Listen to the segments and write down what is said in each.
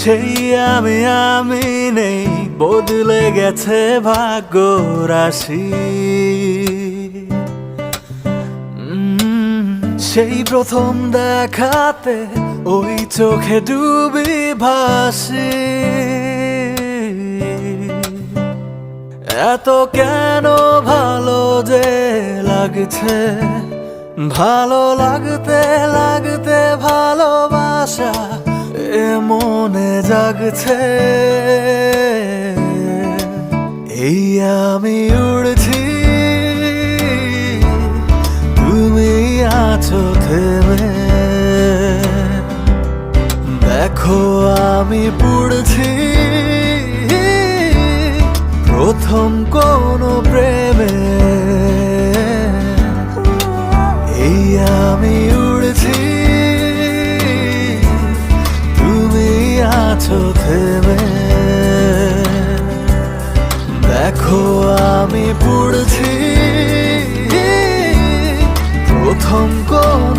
সেই আমি আমি নেই, বদলে গেছে ভাগ্য রাশি সেই প্রথম দেখাতে ওই চোখে ডুবি ভাসি। এত কেন ভালো যে লাগছে? ভালো লাগতে লাগতে ভালোবাসা এ মনে জাগছে। এই আমি উড়ছি। তুমি আছো থেমে। দেখো আমি পড়ছি। প্রথম কোন প্রেমে আমি পড়ছি। প্রথম কোন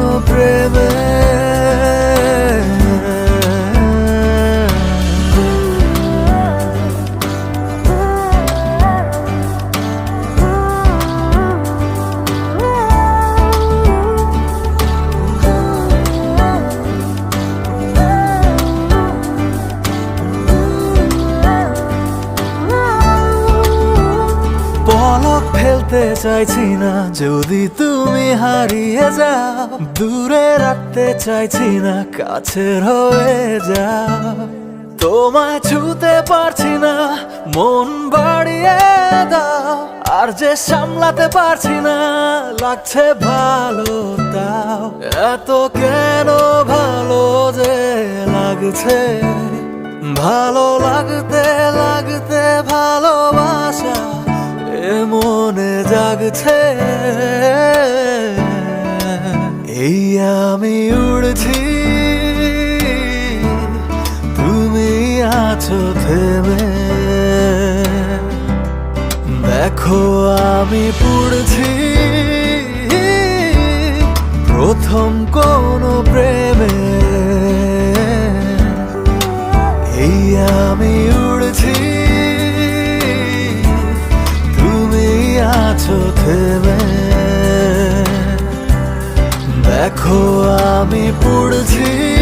ফেলতে চাইছি না, যদি তুমি হারিয়ে যাও, দূরে রাখতে চাইছি না কাছের হয়ে যাও। তোমায় ছুতে পারছি না, মন বাড়িয়ে দাও, আর যে সামলাতে পারছি না, লাগছে ভালো তাও। এত কেন ভালো যে লাগছে? ভালো লাগতে লাগতে ভালোবাসা এ মনে জাগছে। এই আমি উড়ছি। তুমি আছো থেমে। দেখো আমি পড়ছি। প্রথম কোন প্রেমে। এই আমি উড়ছি। আছো দেখো আমি পড়ছি।